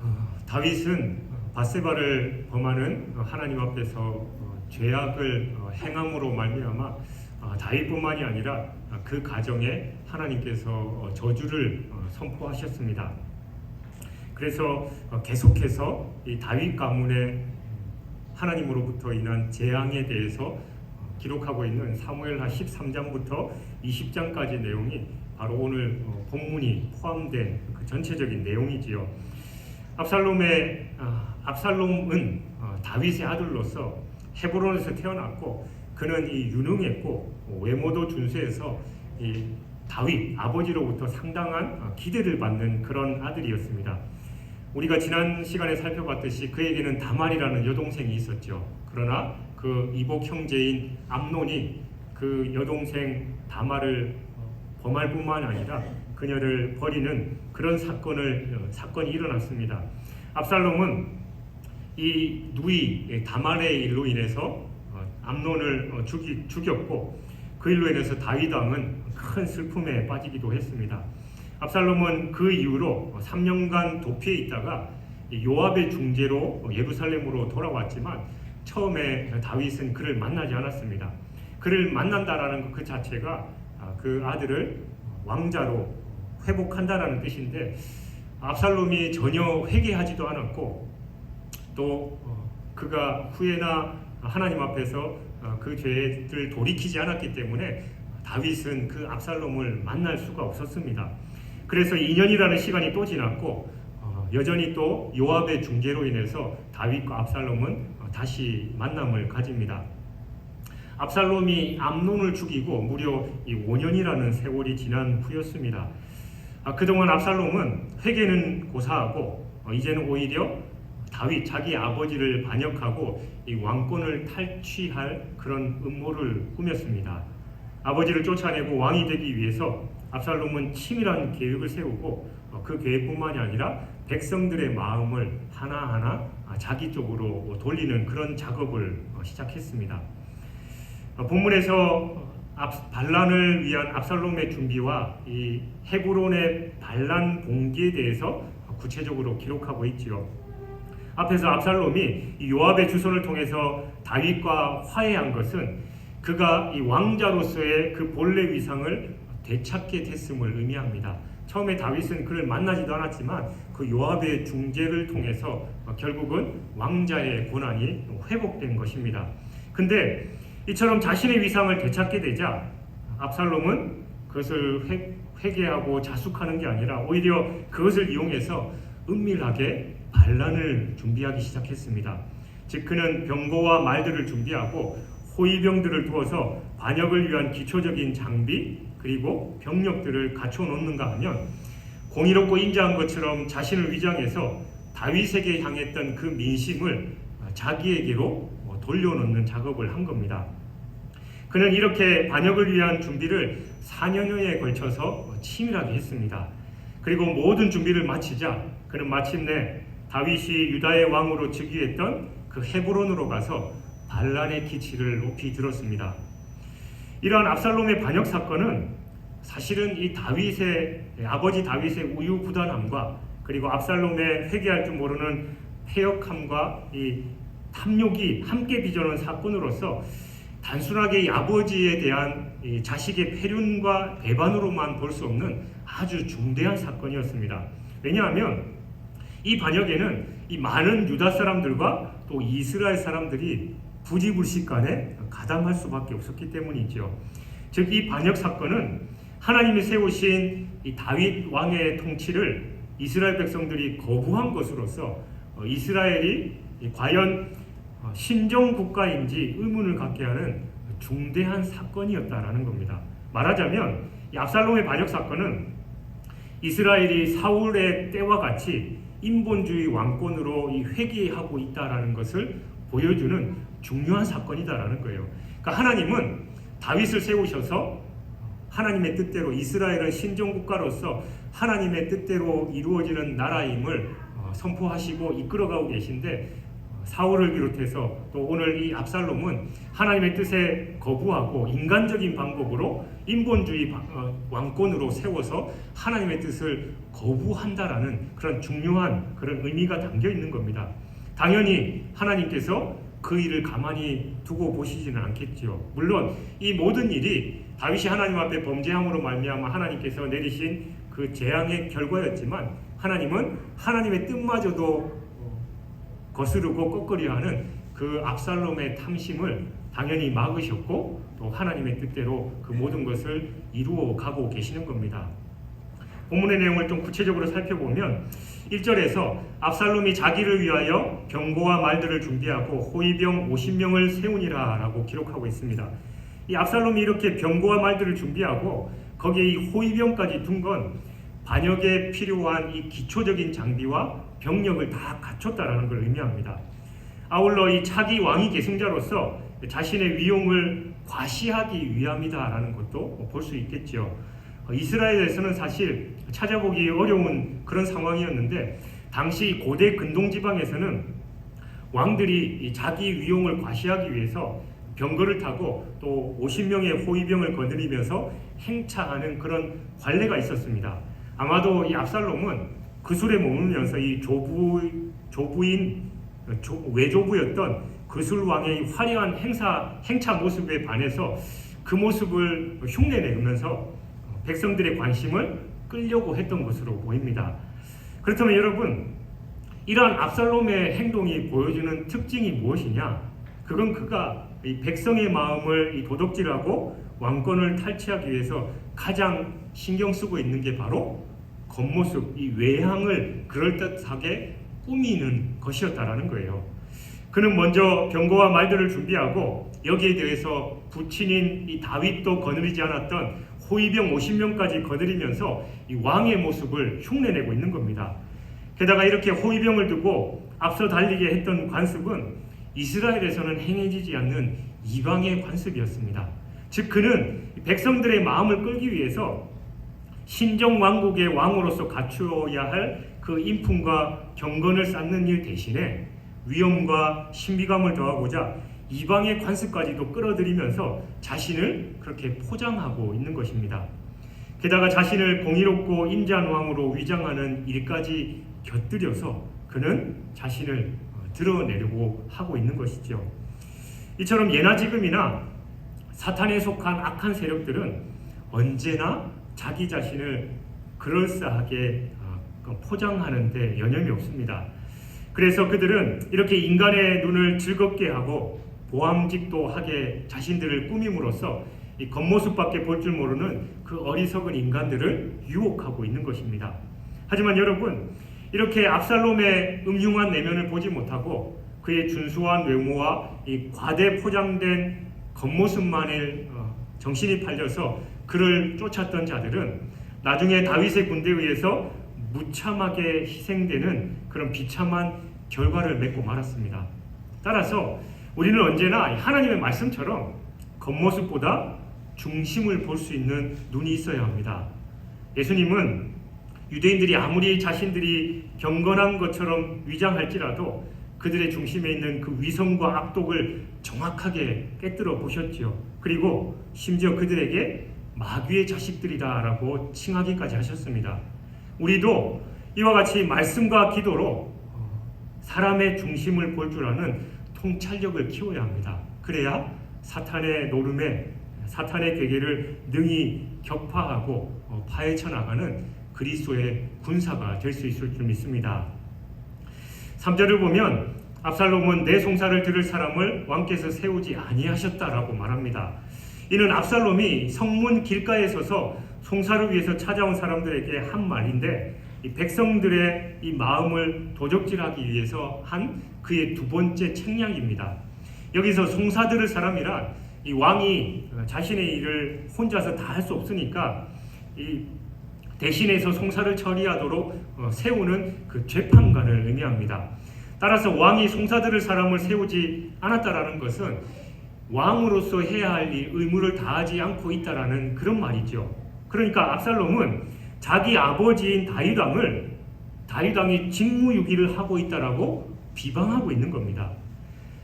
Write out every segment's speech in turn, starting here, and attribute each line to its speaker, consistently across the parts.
Speaker 1: 어, 다윗은 바세바를 범하는 하나님 앞에서 어, 죄악을 어, 행함으로 말미암아 어, 다윗뿐만이 아니라 그 가정에 하나님께서 어, 저주를 어, 선포하셨습니다. 그래서 어, 계속해서 이 다윗 가문의 하나님으로부터 인한 재앙에 대해서 어, 기록하고 있는 사무엘하 13장부터 20장까지 내용이 바로 오늘 어, 본문이 포함된 그 전체적인 내용이지요. 압살롬의 아, 압살롬은 어, 다윗의 아들로서 헤브론에서 태어났고 그는 이 유능했고 어, 외모도 준수해서 이 다윗 아버지로부터 상당한 어, 기대를 받는 그런 아들이었습니다. 우리가 지난 시간에 살펴봤듯이 그에게는 다말이라는 여동생이 있었죠. 그러나 그 이복 형제인 암논이 그 여동생 다말을 어, 범할 뿐만 아니라 그녀를 버리는 그런 사건을 어, 사건이 일어났습니다. 압살롬은 이 누이 다말의 일로 인해서 어, 암논을 어, 죽이, 죽였고 그 일로 인해서 다윗 왕은 큰 슬픔에 빠지기도 했습니다. 압살롬은 그 이후로 3년간 도피해 있다가 요압의 중재로 예루살렘으로 돌아왔지만 처음에 다윗은 그를 만나지 않았습니다. 그를 만난다라는 그 자체가 아, 그 아들을 왕자로 회복한다라는 뜻인데 압살롬이 전혀 회개하지도 않았고 또 어, 그가 후에나 하나님 앞에서 어, 그 죄를 돌이키지 않았기 때문에 다윗은 그 압살롬을 만날 수가 없었습니다. 그래서 2년이라는 시간이 또 지났고 어, 여전히 또 요압의 중재로 인해서 다윗과 압살롬은 어, 다시 만남을 가집니다. 압살롬이 암논을 죽이고 무려 이 5년이라는 세월이 지난 후였습니다. 아, 그동안 압살롬은 회개는 고사하고 어, 이제는 오히려 다윗 자기 아버지를 반역하고 이 왕권을 탈취할 그런 음모를 꾸몄습니다. 아버지를 쫓아내고 왕이 되기 위해서 압살롬은 치밀한 계획을 세우고 어, 그 계획뿐만이 아니라 백성들의 마음을 하나하나 아, 자기 쪽으로 돌리는 그런 작업을 어, 시작했습니다. 어, 본문에서 압- 반란을 위한 압살롬의 준비와 이 헤브론의 반란 봉기에 대해서 구체적으로 기록하고 있지요. 앞에서 압살롬이 이 요압의 주선을 통해서 다윗과 화해한 것은 그가 이 왕자로서의 그 본래 위상을 되찾게 됐음을 의미합니다. 처음에 다윗은 그를 만나지도 않았지만 그 요압의 중재를 통해서 어, 결국은 왕자의 권한이 회복된 것입니다. 근데 이처럼 자신의 위상을 되찾게 되자 압살롬은 그것을 회, 회개하고 자숙하는 게 아니라 오히려 그것을 이용해서 은밀하게 반란을 준비하기 시작했습니다. 즉 그는 병거와 말들을 준비하고 호위병들을 두어서 반역을 위한 기초적인 장비 그리고 병력들을 갖춰 놓는가 하면 공의롭고 인자한 것처럼 자신을 위장해서 다윗에게 향했던 그 민심을 자기에게로 돌려놓는 작업을 한 겁니다. 그는 이렇게 반역을 위한 준비를 4년여에 걸쳐서 치밀하게 했습니다. 그리고 모든 준비를 마치자 그는 마침내 다윗이 유다의 왕으로 즉위했던 그 헤브론으로 가서 반란의 기치를 높이 들었습니다. 이러한 압살롬의 반역 사건은 사실은 이 다윗의 아버지 다윗의 우유부단함과 그리고 압살롬의 회개할 줄 모르는 패역함과 이 탐욕이 함께 빚어놓은 사건으로서 단순하게 이 아버지에 대한 이 자식의 폐륜과 배반으로만 볼 수 없는 아주 중대한 사건이었습니다. 왜냐하면 이 반역에는 이 많은 유다 사람들과 또 이스라엘 사람들이 부지불식간에 가담할 수밖에 없었기 때문이죠. 즉 이 반역 사건은 하나님이 세우신 이 다윗 왕의 통치를 이스라엘 백성들이 거부한 것으로서 어, 이스라엘이 과연 어, 신정 국가인지 의문을 갖게 하는 중대한 사건이었다라는 겁니다. 말하자면 이 압살롬의 반역 사건은 이스라엘이 사울의 때와 같이 인본주의 왕권으로 이 회귀하고 있다라는 것을 보여주는 중요한 사건이다라는 거예요. 그러니까 하나님은 다윗을 세우셔서 하나님의 뜻대로 이스라엘은 신정 국가로서 하나님의 뜻대로 이루어지는 나라임을 어, 선포하시고 이끌어가고 계신데 어, 사울을 비롯해서 또 오늘 이 압살롬은 하나님의 뜻에 거부하고 인간적인 방법으로 인본주의 방- 어, 왕권으로 세워서 하나님의 뜻을 거부한다라는 그런 중요한 그런 의미가 담겨 있는 겁니다. 당연히 하나님께서 그 일을 가만히 두고 보시지는 않겠지요. 물론 이 모든 일이 다윗이 하나님 앞에 범죄함으로 말미암아 하나님께서 내리신 그 재앙의 결과였지만 하나님은 하나님의 뜻마저도 어, 거스르고 꺾으려하는 그 압살롬의 탐심을 당연히 막으셨고 또 하나님의 뜻대로 그 모든 것을 이루어 가고 계시는 겁니다. 본문의 내용을 좀 구체적으로 살펴보면 1절에서 압살롬이 자기를 위하여 병거와 말들을 준비하고 호위병 50명을 세우니라 라고 기록하고 있습니다. 이 압살롬이 이렇게 병거와 말들을 준비하고 거기에 이 호위병까지 둔 건 반역에 필요한 이 기초적인 장비와 병력을 다 갖췄다라는 걸 의미합니다. 아울러 이 차기 왕위 계승자로서 자신의 위용을 과시하기 위함이다라는 것도 볼 수 있겠죠. 어, 이스라엘에서는 사실 찾아보기 어려운 그런 상황이었는데 당시 고대 근동 지방에서는 왕들이 이 자기 위용을 과시하기 위해서 병거를 타고 또 50명의 호위병을 거느리면서 행차하는 그런 관례가 있었습니다. 아마도 이 압살롬은 그 술에 머물면서 이 조부 조부인 조- 외조부였던 그술 왕의 화려한 행사 행차 모습에 반해서 그 모습을 흉내내면서 백성들의 관심을 끌려고 했던 것으로 보입니다. 그렇다면 여러분 이러한 압살롬의 행동이 보여주는 특징이 무엇이냐? 그건 그가 이 백성의 마음을 이 도둑질하고 왕권을 탈취하기 위해서 가장 신경 쓰고 있는 게 바로 겉모습, 이 외향을 그럴듯하게 꾸미는 것이었다라는 거예요. 그는 먼저 병거와 말들을 준비하고 여기에 대해서 부친인 이 다윗도 거느리지 않았던 호위병 50명까지 거느리면서 이 왕의 모습을 흉내내고 있는 겁니다. 게다가 이렇게 호위병을 두고 앞서 달리게 했던 관습은 이스라엘에서는 행해지지 않는 이방의 관습이었습니다. 즉 그는 백성들의 마음을 끌기 위해서 신정 왕국의 왕으로서 갖추어야 할 그 인품과 경건을 쌓는 일 대신에 위엄과 신비감을 더하고자 이방의 관습까지도 끌어들이면서 자신을 그렇게 포장하고 있는 것입니다. 게다가 자신을 공의롭고 인자한 왕으로 위장하는 일까지 곁들여서 그는 자신을 어, 드러내려고 하고 있는 것이죠. 이처럼 예나 지금이나 사탄에 속한 악한 세력들은 언제나 자기 자신을 그럴싸하게 어, 포장하는데 여념이 없습니다. 그래서 그들은 이렇게 인간의 눈을 즐겁게 하고 보암직도 하게 자신들을 꾸밈으로써 이 겉모습밖에 볼 줄 모르는 그 어리석은 인간들을 유혹하고 있는 것입니다. 하지만 여러분 이렇게 압살롬의 음흉한 내면을 보지 못하고 그의 준수한 외모와 이 과대 포장된 겉모습만을 어, 정신이 팔려서 그를 쫓았던 자들은 나중에 다윗의 군대에 의해서 무참하게 희생되는 그런 비참한 결과를 맺고 말았습니다. 따라서 우리는 언제나 하나님의 말씀처럼 겉모습보다 중심을 볼 수 있는 눈이 있어야 합니다. 예수님은 유대인들이 아무리 자신들이 경건한 것처럼 위장할지라도 그들의 중심에 있는 그 위성과 악독을 정확하게 깨뜨려 보셨지요. 그리고 심지어 그들에게 마귀의 자식들이다라고 칭하기까지 하셨습니다. 우리도 이와 같이 말씀과 기도로 어, 사람의 중심을 볼 줄 아는 통찰력을 키워야 합니다. 그래야 사탄의 노름에 사탄의 괴계를 능히 격파하고 어, 파헤쳐 나가는 그리스도의 군사가 될 수 있을 줄 믿습니다. 3절을 보면 압살롬은 내 송사를 들을 사람을 왕께서 세우지 아니하셨다라고 말합니다. 이는 압살롬이 성문 길가에 서서 송사를 위해서 찾아온 사람들에게 한 말인데 이 백성들의 이 마음을 도적질하기 위해서 한 그의 두 번째 책략입니다. 여기서 송사 들을 사람이란 이 왕이 자신의 일을 혼자서 다 할 수 없으니까 이 대신해서 송사를 처리하도록 어, 세우는 그 재판관을 의미합니다. 따라서 왕이 송사들을 사람을 세우지 않았다라는 것은 왕으로서 해야 할 이 의무를 다하지 않고 있다라는 그런 말이죠. 그러니까 압살롬은 자기 아버지인 다윗 왕을 다윗 왕이 직무유기를 하고 있다라고 비방하고 있는 겁니다.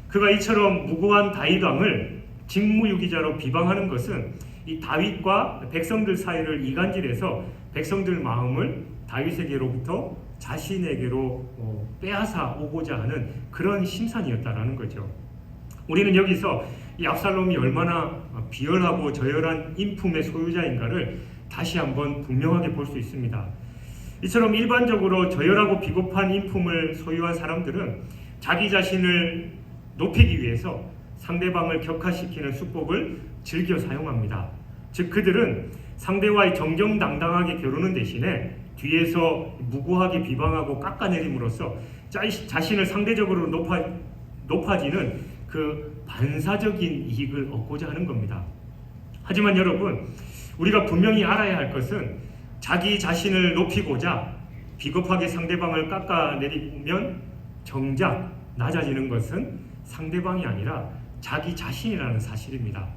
Speaker 1: 그가 이처럼 무고한 다윗왕을 직무유기자로 비방하는 것은 이 다윗과 백성들 사이를 이간질해서 백성들 마음을 다윗에게로부터 자신에게로 어, 빼앗아 오고자 하는 그런 심산이었다라는 거죠. 우리는 여기서 이 압살롬이 얼마나 비열하고 저열한 인품의 소유자인가를 다시 한번 분명하게 볼 수 있습니다. 이처럼 일반적으로 저열하고 비겁한 인품을 소유한 사람들은 자기 자신을 높이기 위해서 상대방을 격화시키는 수법을 즐겨 사용합니다. 즉 그들은 상대와의 정정당당하게 겨루는 대신에 뒤에서 무고하게 비방하고 깎아내림으로써 자신을 상대적으로 높아, 높아지는 그 반사적인 이익을 얻고자 하는 겁니다. 하지만 여러분, 우리가 분명히 알아야 할 것은 자기 자신을 높이고자 비겁하게 상대방을 깎아내리면 정작 낮아지는 것은 상대방이 아니라 자기 자신이라는 사실입니다.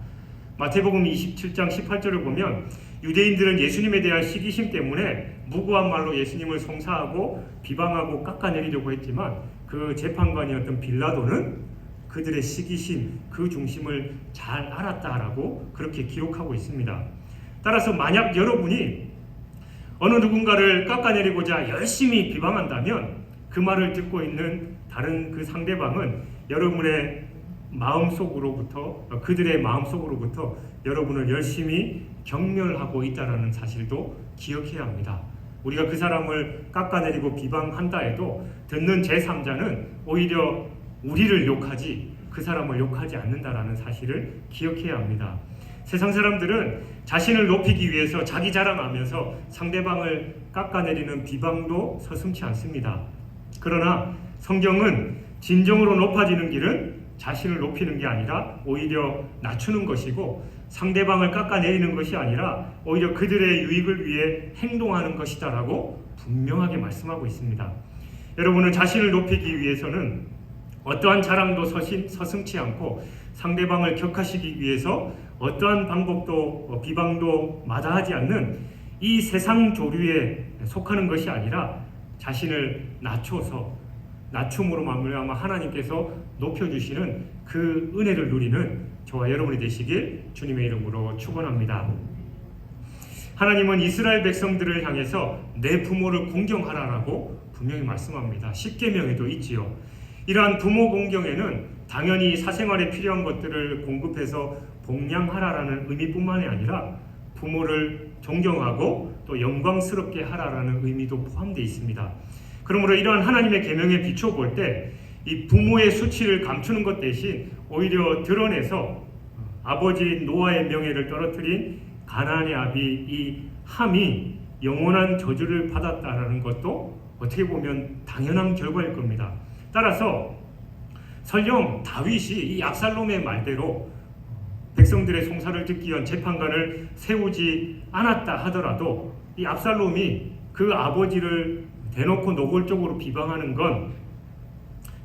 Speaker 1: 마태복음 27장 18절을 보면 유대인들은 예수님에 대한 시기심 때문에 무고한 말로 예수님을 송사하고 비방하고 깎아내리려고 했지만 그 재판관이었던 빌라도는 그들의 시기심 그 중심을 잘 알았다라고 그렇게 기록하고 있습니다. 따라서 만약 여러분이 어느 누군가를 깎아내리고자 열심히 비방한다면 그 말을 듣고 있는 다른 그 상대방은 여러분의 마음속으로부터 그들의 마음속으로부터 여러분을 열심히 경멸하고 있다라는 사실도 기억해야 합니다. 우리가 그 사람을 깎아내리고 비방한다 해도 듣는 제3자는 오히려 우리를 욕하지 그 사람을 욕하지 않는다라는 사실을 기억해야 합니다. 세상 사람들은 자신을 높이기 위해서 자기 자랑하면서 상대방을 깎아내리는 비방도 서슴치 않습니다. 그러나 성경은 진정으로 높아지는 길은 자신을 높이는 게 아니라 오히려 낮추는 것이고 상대방을 깎아내리는 것이 아니라 오히려 그들의 유익을 위해 행동하는 것이다라고 분명하게 말씀하고 있습니다. 여러분은 자신을 높이기 위해서는 어떠한 자랑도 서심, 서슴치 않고 상대방을 격하시기 위해서 어떠한 방법도 비방도 마다하지 않는 이 세상 조류에 속하는 것이 아니라 자신을 낮춰서 낮춤으로 말미암아 하나님께서 높여주시는 그 은혜를 누리는 저와 여러분이 되시길 주님의 이름으로 축원합니다. 하나님은 이스라엘 백성들을 향해서 내 부모를 공경하라라고 분명히 말씀합니다. 십계명에도 있지요. 이러한 부모 공경에는 당연히 사생활에 필요한 것들을 공급해서 봉양하라라는 의미뿐만이 아니라 부모를 존경하고 또 영광스럽게 하라라는 의미도 포함되어 있습니다. 그러므로 이러한 하나님의 계명에 비춰 볼 때 이 부모의 수치를 감추는 것 대신 오히려 드러내서 아버지 노아의 명예를 떨어뜨린 가나안의 아비 이 함이 영원한 저주를 받았다라는 것도 어떻게 보면 당연한 결과일 겁니다. 따라서 설령 다윗이 이 압살롬의 말대로 백성들의 송사를 듣기 위한 재판관을 세우지 않았다 하더라도 이 압살롬이 그 아버지를 대놓고 노골적으로 비방하는 건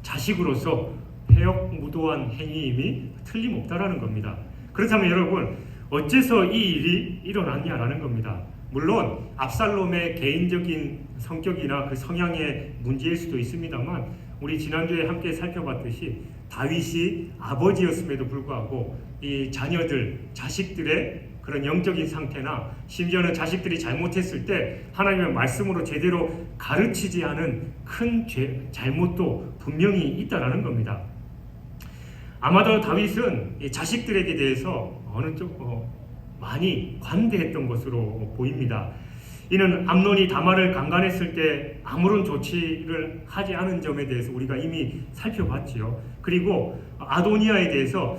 Speaker 1: 자식으로서 해역무도한 행위임이 틀림없다라는 겁니다. 그렇다면 여러분 어째서 이 일이 일어났냐라는 겁니다. 물론 압살롬의 개인적인 성격이나 그 성향의 문제일 수도 있습니다만 우리 지난주에 함께 살펴봤듯이 다윗이 아버지였음에도 불구하고 이 자녀들 자식들의 그런 영적인 상태나 심지어는 자식들이 잘못했을 때 하나님의 말씀으로 제대로 가르치지 않은 큰 죄, 잘못도 분명히 있다라는 겁니다. 아마도 다윗은 자식들에게 대해서 어느 쪽 어, 많이 관대했던 것으로 보입니다. 이는 암론이 다말을 강간했을 때 아무런 조치를 하지 않은 점에 대해서 우리가 이미 살펴봤지요. 그리고 아도니아에 대해서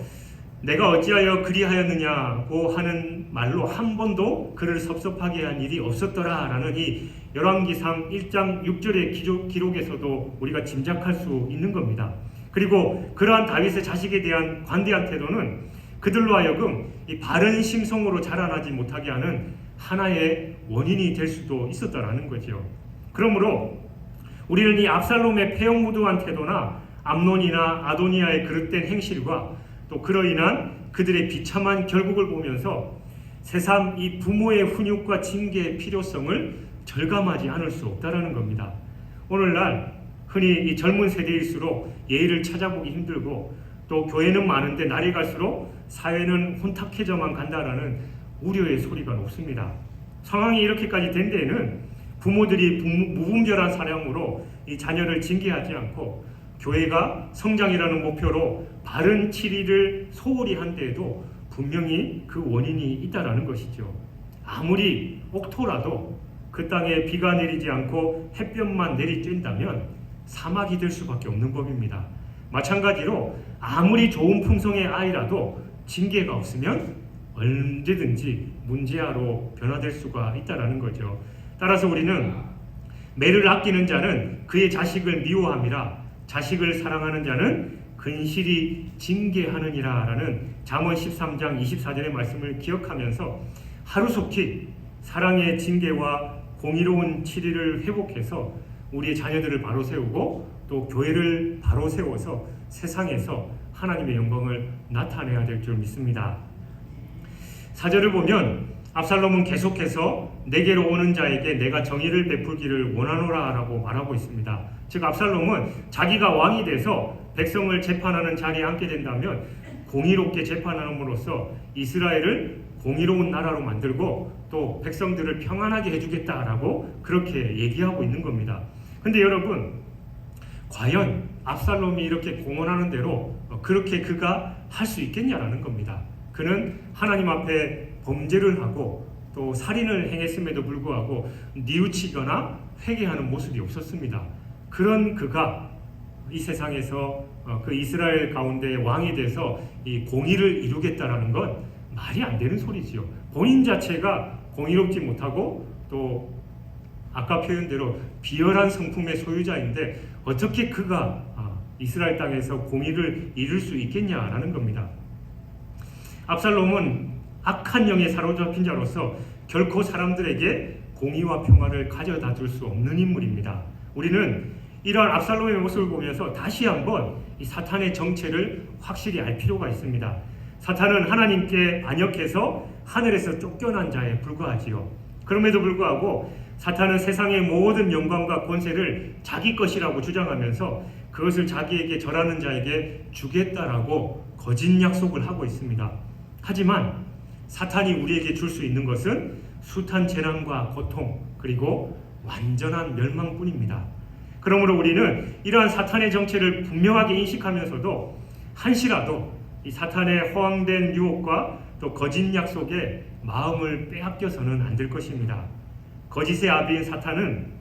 Speaker 1: 내가 어찌하여 그리하였느냐고 하는 말로 한 번도 그를 섭섭하게 한 일이 없었더라라는 이 열왕기상 1장 6절의 기록, 기록에서도 우리가 짐작할 수 있는 겁니다. 그리고 그러한 다윗의 자식에 대한 관대한 태도는 그들로 하여금 이 바른 심성으로 자라나지 못하게 하는 하나의 원인이 될 수도 있었다라는 거죠. 그러므로 우리는 이 압살롬의 폐역무도한 태도나 암론이나 아도니아의 그릇된 행실과 또 그로 인한 그들의 비참한 결국을 보면서 새삼 이 부모의 훈육과 징계의 필요성을 절감하지 않을 수 없다라는 겁니다. 오늘날 흔히 이 젊은 세대일수록 예의를 찾아보기 힘들고 또 교회는 많은데 날이 갈수록 사회는 혼탁해져만 간다라는 우려의 소리가 높습니다. 상황이 이렇게까지 된 데에는 부모들이 부- 무분별한 사랑으로 이 자녀를 징계하지 않고 교회가 성장이라는 목표로 바른 치리를 소홀히 한 데에도 분명히 그 원인이 있다라는 것이죠. 아무리 옥토라도 그 땅에 비가 내리지 않고 햇볕만 내리쬐다면 사막이 될 수밖에 없는 법입니다. 마찬가지로 아무리 좋은 품성의 아이라도 징계가 없으면 언제든지 문제아로 변화될 수가 있다라는 거죠. 따라서 우리는 매를 아끼는 자는 그의 자식을 미워함이라 자식을 사랑하는 자는 근실이 징계하느니라라는 잠언 13장 24절의 말씀을 기억하면서 하루속히 사랑의 징계와 공의로운 치리를 회복해서 우리의 자녀들을 바로 세우고 또 교회를 바로 세워서 세상에서 하나님의 영광을 나타내야 될 줄 믿습니다. 사절을 보면 압살롬은 계속해서 내게로 오는 자에게 내가 정의를 베풀기를 원하노라라고 말하고 있습니다. 즉 압살롬은 자기가 왕이 돼서 백성을 재판하는 자리에 앉게 된다면 공의롭게 재판함으로써 이스라엘을 공의로운 나라로 만들고 또 백성들을 평안하게 해주겠다라고 그렇게 얘기하고 있는 겁니다. 근데 여러분 과연 압살롬이 이렇게 공언하는 대로 그렇게 그가 할 수 있겠냐라는 겁니다. 그는 하나님 앞에 범죄를 하고 또 살인을 행했음에도 불구하고 뉘우치거나 회개하는 모습이 없었습니다. 그런 그가 이 세상에서 어, 그 이스라엘 가운데 왕이 돼서 이 공의를 이루겠다라는 건 말이 안 되는 소리지요. 본인 자체가 공의롭지 못하고 또 아까 표현대로 비열한 성품의 소유자인데 어떻게 그가 아, 이스라엘 땅에서 공의를 이룰 수 있겠냐라는 겁니다. 압살롬은 악한 영에 사로잡힌 자로서 결코 사람들에게 공의와 평화를 가져다 줄 수 없는 인물입니다. 우리는 이러한 압살롬의 모습을 보면서 다시 한번 이 사탄의 정체를 확실히 알 필요가 있습니다. 사탄은 하나님께 반역해서 하늘에서 쫓겨난 자에 불과하지요. 그럼에도 불구하고 사탄은 세상의 모든 영광과 권세를 자기 것이라고 주장하면서 그것을 자기에게 절하는 자에게 주겠다라고 거짓 약속을 하고 있습니다. 하지만 사탄이 우리에게 줄 수 있는 것은 숱한 재난과 고통 그리고 완전한 멸망뿐입니다. 그러므로 우리는 이러한 사탄의 정체를 분명하게 인식하면서도 한시라도 이 사탄의 허황된 유혹과 또 거짓 약속에 마음을 빼앗겨서는 안 될 것입니다. 거짓의 아비인 사탄은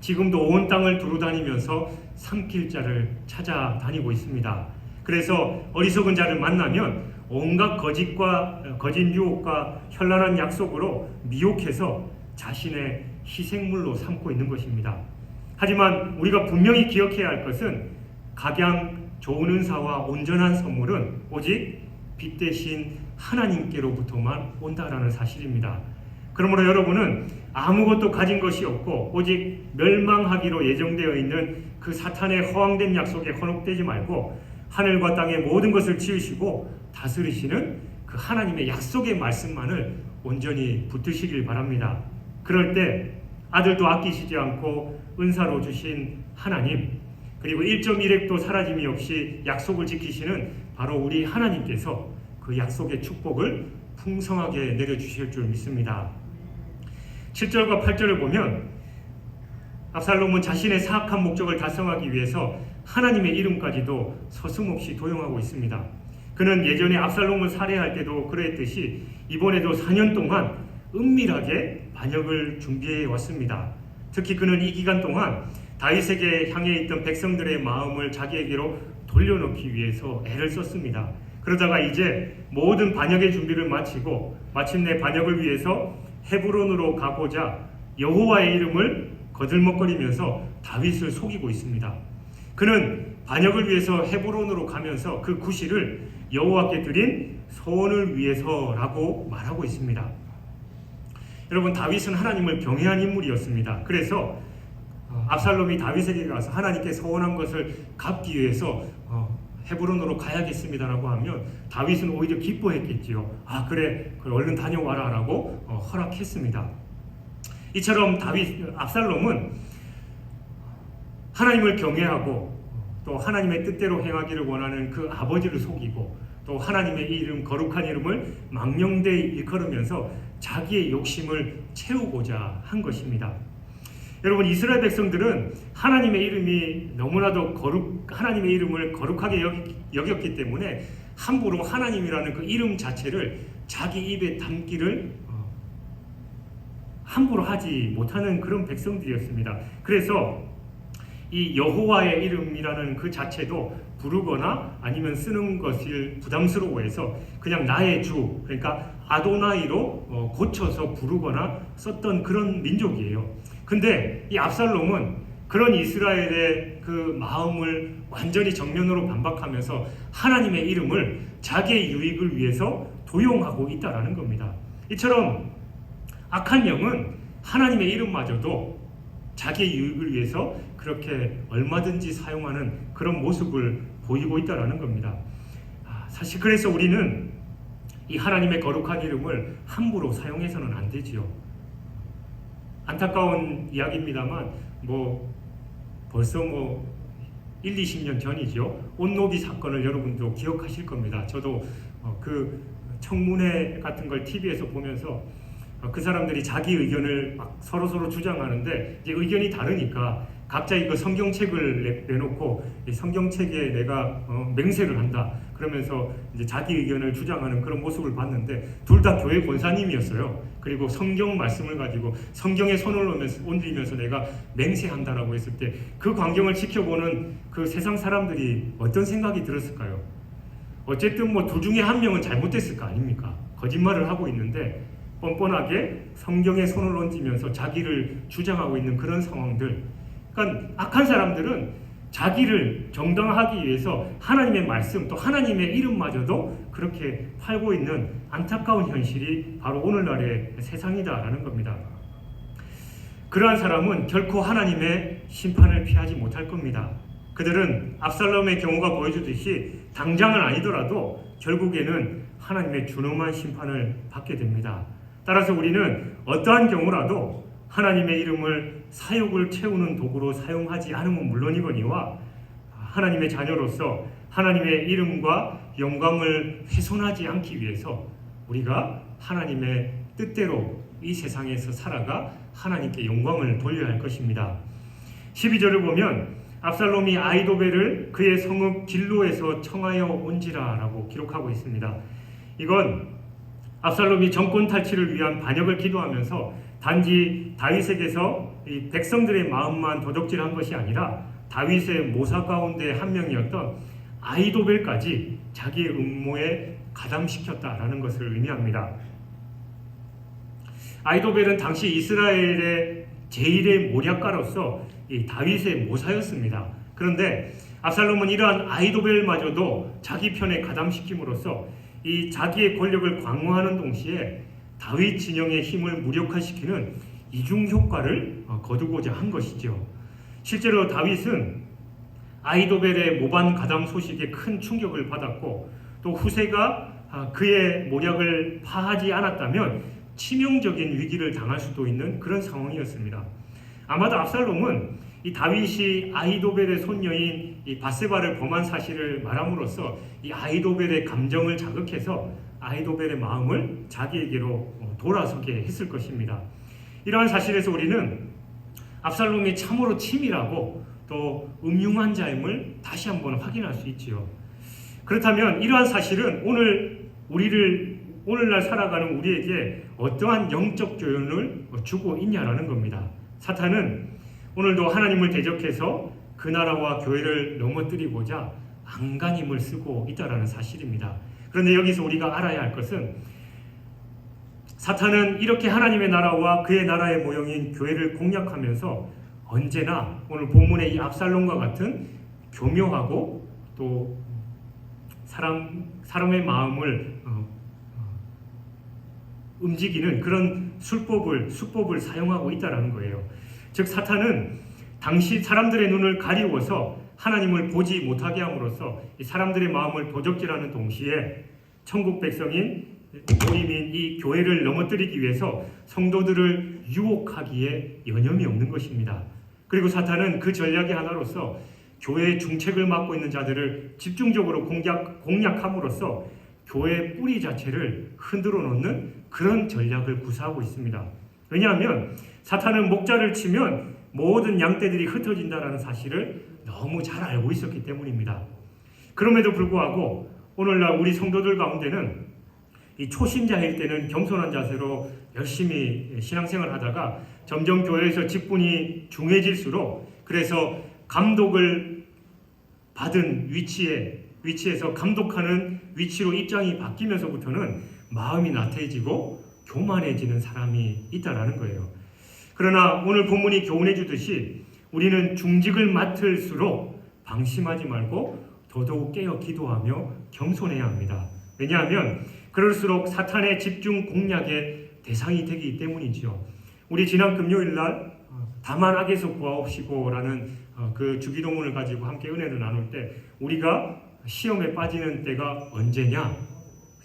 Speaker 1: 지금도 온 땅을 두루다니면서 삼킬 자를 찾아다니고 있습니다. 그래서 어리석은 자를 만나면 온갖 거짓과 거짓 유혹과 현란한 약속으로 미혹해서 자신의 희생물로 삼고 있는 것입니다. 하지만 우리가 분명히 기억해야 할 것은 각양 좋은 은사와 온전한 선물은 오직 빛 대신 하나님께로부터만 온다라는 사실입니다. 그러므로 여러분은 아무것도 가진 것이 없고 오직 멸망하기로 예정되어 있는 그 사탄의 허황된 약속에 헌혹되지 말고 하늘과 땅의 모든 것을 지으시고 다스리시는 그 하나님의 약속의 말씀만을 온전히 붙드시길 바랍니다. 그럴 때 아들도 아끼시지 않고 은사로 주신 하나님 그리고 1.1핵도 사라짐이 없이 약속을 지키시는 바로 우리 하나님께서 그 약속의 축복을 풍성하게 내려주실 줄 믿습니다. 7절과 8절을 보면 압살롬은 자신의 사악한 목적을 달성하기 위해서 하나님의 이름까지도 서슴없이 도용하고 있습니다. 그는 예전에 압살롬을 살해할 때도 그랬듯이 이번에도 4년 동안 은밀하게 반역을 준비해 왔습니다. 특히 그는 이 기간 동안 다윗에게 향해 있던 백성들의 마음을 자기에게로 돌려놓기 위해서 애를 썼습니다. 그러다가 이제 모든 반역의 준비를 마치고 마침내 반역을 위해서 헤브론으로 가고자 여호와의 이름을 거들먹거리면서 다윗을 속이고 있습니다. 그는 반역을 위해서 헤브론으로 가면서 그 구실을 여호와께 드린 소원을 위해서라고 말하고 있습니다. 여러분 다윗은 하나님을 경외한 인물이었습니다. 그래서 어, 압살롬이 다윗에게 가서 하나님께 소원한 것을 갚기 위해서 어, 헤브론으로 가야겠습니다라고 하면 다윗은 오히려 기뻐했겠지요. 아 그래 얼른 다녀와라라고 어, 허락했습니다. 이처럼 다윗 압살롬은 하나님을 경외하고 또 하나님의 뜻대로 행하기를 원하는 그 아버지를 속이고 또 하나님의 이름 거룩한 이름을 망령되이 일컬으면서 자기의 욕심을 채우고자 한 것입니다. 여러분 이스라엘 백성들은 하나님의 이름이 너무나도 거룩 하나님의 이름을 거룩하게 여겼, 기 때문에 함부로 하나님이라는 그 이름 자체를 자기 입에 담기를 어, 함부로 하지 못하는 그런 백성들이었습니다. 그래서 이 여호와의 이름이라는 그 자체도 부르거나 아니면 쓰는 것을 부담스러워해서 그냥 나의 주 그러니까 아도나이로 어, 고쳐서 부르거나 썼던 그런 민족이에요. 근데 이 압살롬은 그런 이스라엘의 그 마음을 완전히 정면으로 반박하면서 하나님의 이름을 자기의 유익을 위해서 도용하고 있다라는 겁니다. 이처럼 악한 영은 하나님의 이름마저도 자기의 유익을 위해서 그렇게 얼마든지 사용하는 그런 모습을 보이고 있다라는 겁니다. 아, 사실 그래서 우리는 이 하나님의 거룩한 이름을 함부로 사용해서는 안 되지요. 안타까운 이야기입니다만 뭐 벌써 뭐 1, 20년 전이죠. 온노비 사건을 여러분도 기억하실 겁니다. 저도 어, 그 청문회 같은 걸 TV에서 보면서 어, 그 사람들이 자기 의견을 막 서로 서로 주장하는데 이제 의견이 다르니까 각자 이거 성경책을 내, 놓고이 성경책에 내가 어, 맹세를 한다 그러면서 이제 자기 의견을 주장하는 그런 모습을 봤는데 둘 다 교회 권사님이었어요. 그리고 성경 말씀을 가지고 성경에 손을 얹으면서 내가 맹세한다라고 했을 때 그 광경을 지켜보는 그 세상 사람들이 어떤 생각이 들었을까요? 어쨌든 뭐 둘 중에 한 명은 잘못됐을 거 아닙니까? 거짓말을 하고 있는데 뻔뻔하게 성경에 손을 얹으면서 자기를 주장하고 있는 그런 상황들. 그러니까 악한 사람들은 자기를 정당화하기 위해서 하나님의 말씀 또 하나님의 이름마저도 그렇게 팔고 있는 안타까운 현실이 바로 오늘날의 세상이다라는 겁니다. 그러한 사람은 결코 하나님의 심판을 피하지 못할 겁니다. 그들은 압살롬의 경우가 보여주듯이 당장은 아니더라도 결국에는 하나님의 준엄한 심판을 받게 됩니다. 따라서 우리는 어떠한 경우라도 하나님의 이름을 사욕을 채우는 도구로 사용하지 않으면 물론이거니와 하나님의 자녀로서 하나님의 이름과 영광을 훼손하지 않기 위해서 우리가 하나님의 뜻대로 이 세상에서 살아가 하나님께 영광을 돌려야 할 것입니다. 12절을 보면 압살롬이 아이도벨을 그의 성읍 길로에서 청하여 온지라라고 기록하고 있습니다. 이건 압살롬이 정권 탈취를 위한 반역을 기도하면서 단지 다윗에게서 백성들의 마음만 도적질한 것이 아니라 다윗의 모사 가운데 한 명이었던 아이도벨까지 자기의 음모에 가담시켰다라는 것을 의미합니다. 아이도벨은 당시 이스라엘의 제1의 모략가로서 다윗의 모사였습니다. 그런데 압살롬은 이러한 아이도벨마저도 자기 편에 가담시킴으로써 이 자기의 권력을 강화하는 동시에 다윗 진영의 힘을 무력화시키는 이중 효과를 어, 거두고자 한 것이죠. 실제로 다윗은 아이도벨의 모반 가담 소식에 큰 충격을 받았고 또 후세가 아, 그의 모략을 파하지 않았다면 치명적인 위기를 당할 수도 있는 그런 상황이었습니다. 아마도 압살롬은 이 다윗이 아이도벨의 손녀인 이 바세바를 범한 사실을 말함으로써 이 아이도벨의 감정을 자극해서 아이도벨의 마음을 자기에게로 어, 돌아서게 했을 것입니다. 이러한 사실에서 우리는 압살롬이 참으로 치밀하고 또 음흉한 자임을 다시 한번 확인할 수 있지요. 그렇다면 이러한 사실은 오늘 우리를 오늘날 살아가는 우리에게 어떠한 영적 교훈을 주고 있냐라는 겁니다. 사탄은 오늘도 하나님을 대적해서 그 나라와 교회를 넘어뜨리고자 안간 힘을 쓰고 있다라는 사실입니다. 그런데 여기서 우리가 알아야 할 것은 사탄은 이렇게 하나님의 나라와 그의 나라의 모형인 교회를 공략하면서 언제나 오늘 본문의 이 압살롬과 같은 교묘하고 또 사람 사람의 마음을 어, 어, 움직이는 그런 술법을 수법을 사용하고 있다라는 거예요. 즉 사탄은 당시 사람들의 눈을 가리워서 하나님을 보지 못하게 함으로써 사람들의 마음을 도적질하는 동시에 천국 백성인 모임인 이 교회를 넘어뜨리기 위해서 성도들을 유혹하기에 여념이 없는 것입니다. 그리고 사탄은 그 전략의 하나로서 교회의 중책을 맡고 있는 자들을 집중적으로 공략, 공략함으로써 교회의 뿌리 자체를 흔들어 놓는 그런 전략을 구사하고 있습니다. 왜냐하면 사탄은 목자를 치면 모든 양떼들이 흩어진다는 사실을 너무 잘 알고 있었기 때문입니다. 그럼에도 불구하고 오늘날 우리 성도들 가운데는 이 초신자일 때는 겸손한 자세로 열심히 신앙생활 하다가 점점 교회에서 직분이 중해질수록 그래서 감독을 받은 위치에 위치에서 감독하는 위치로 입장이 바뀌면서부터는 마음이 나태해지고 교만해지는 사람이 있다라는 거예요. 그러나 오늘 본문이 교훈해 주듯이 우리는 중직을 맡을수록 방심하지 말고 더더욱 깨어 기도하며 겸손해야 합니다. 왜냐하면 그럴수록 사탄의 집중 공략의 대상이 되기 때문이지요. 우리 지난 금요일 날 어, 다만 악에서 구하옵시고라는 어, 그 주기도문을 가지고 함께 은혜를 나눌 때 우리가 시험에 빠지는 때가 언제냐?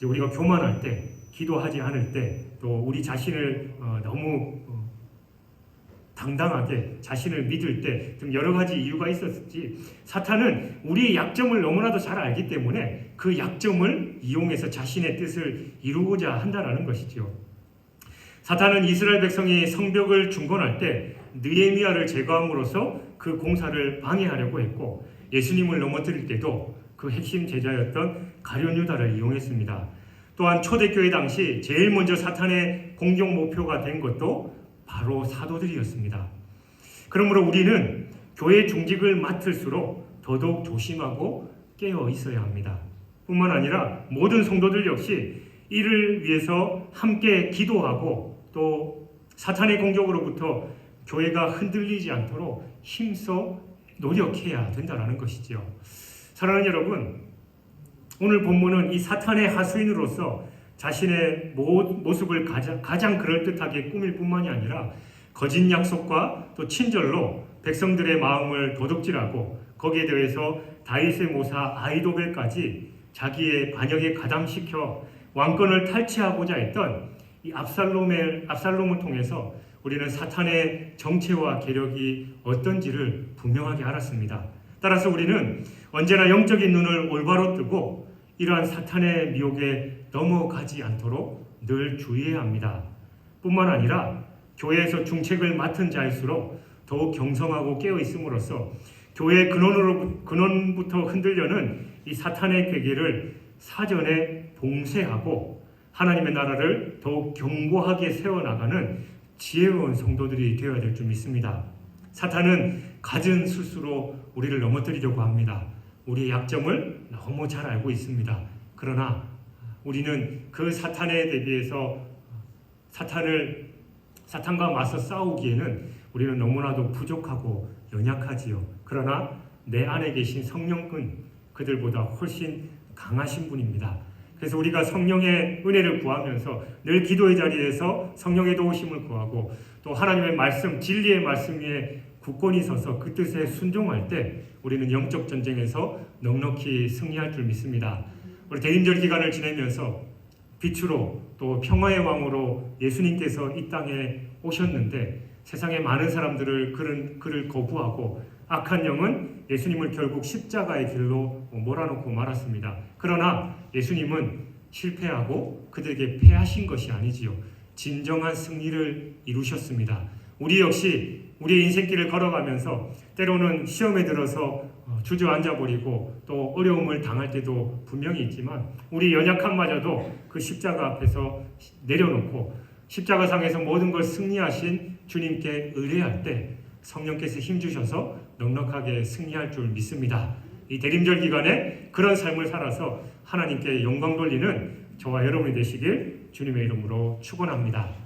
Speaker 1: 우리가 교만할 때, 기도하지 않을 때, 또 우리 자신을 어, 너무 당당하게 자신을 믿을 때 좀 여러 가지 이유가 있었지 사탄은 우리의 약점을 너무나도 잘 알기 때문에 그 약점을 이용해서 자신의 뜻을 이루고자 한다라는 것이죠. 사탄은 이스라엘 백성이 성벽을 중건할 때 느헤미야를 제거함으로써 그 공사를 방해하려고 했고 예수님을 넘어뜨릴 때도 그 핵심 제자였던 가룟 유다를 이용했습니다. 또한 초대교회 당시 제일 먼저 사탄의 공격 목표가 된 것도 바로 사도들이었습니다. 그러므로 우리는 교회 중직을 맡을수록 더더욱 조심하고 깨어 있어야 합니다. 뿐만 아니라 모든 성도들 역시 이를 위해서 함께 기도하고 또 사탄의 공격으로부터 교회가 흔들리지 않도록 힘써 노력해야 된다는 것이지요. 사랑하는 여러분, 오늘 본문은 이 사탄의 하수인으로서 자신의 모습을 가장, 가장 그럴듯하게 꾸밀 뿐만이 아니라 거짓 약속과 또 친절로 백성들의 마음을 도둑질하고 거기에 대해서 다윗의 모사 아이도벨까지 자기의 반역에 가담시켜 왕권을 탈취하고자 했던 이 압살롬의 압살롬을 통해서 우리는 사탄의 정체와 계력이 어떤지를 분명하게 알았습니다. 따라서 우리는 언제나 영적인 눈을 올바로 뜨고 이러한 사탄의 미혹에 넘어가지 않도록 늘 주의해야 합니다. 뿐만 아니라 교회에서 중책을 맡은 자일수록 더욱 경성하고 깨어 있음으로써 교회 근원으로 근원부터 흔들려는 이 사탄의 괴계를 사전에 봉쇄하고 하나님의 나라를 더욱 견고하게 세워 나가는 지혜로운 성도들이 되어야 될 줄 믿습니다. 사탄은 갖은 스스로 우리를 넘어뜨리려고 합니다. 우리의 약점을 너무 잘 알고 있습니다. 그러나 우리는 그 사탄에 대비해서 사탄을 사탄과 맞서 싸우기에는 우리는 너무나도 부족하고 연약하지요. 그러나 내 안에 계신 성령은 그들보다 훨씬 강하신 분입니다. 그래서 우리가 성령의 은혜를 구하면서 늘 기도의 자리에서 성령의 도우심을 구하고 또 하나님의 말씀, 진리의 말씀 위에 굳건히 서서 그 뜻에 순종할 때 우리는 영적 전쟁에서 넉넉히 승리할 줄 믿습니다. 우리 대인절 기간을 지내면서 빛으로 또 평화의 왕으로 예수님께서 이 땅에 오셨는데 세상의 많은 사람들을 그를, 그를 거부하고 악한 영은 예수님을 결국 십자가의 길로 몰아놓고 말았습니다. 그러나 예수님은 실패하고 그들에게 패하신 것이 아니지요. 진정한 승리를 이루셨습니다. 우리 역시 우리의 인생길을 걸어가면서 때로는 시험에 들어서 어, 주저앉아 버리고 또 어려움을 당할 때도 분명히 있지만 우리 연약함마저도 그 십자가 앞에서 내려놓고 십자가상에서 모든 걸 승리하신 주님께 의뢰할 때 성령께서 힘주셔서 넉넉하게 승리할 줄 믿습니다. 이 대림절 기간에 그런 삶을 살아서 하나님께 영광 돌리는 저와 여러분이 되시길 주님의 이름으로 축원합니다.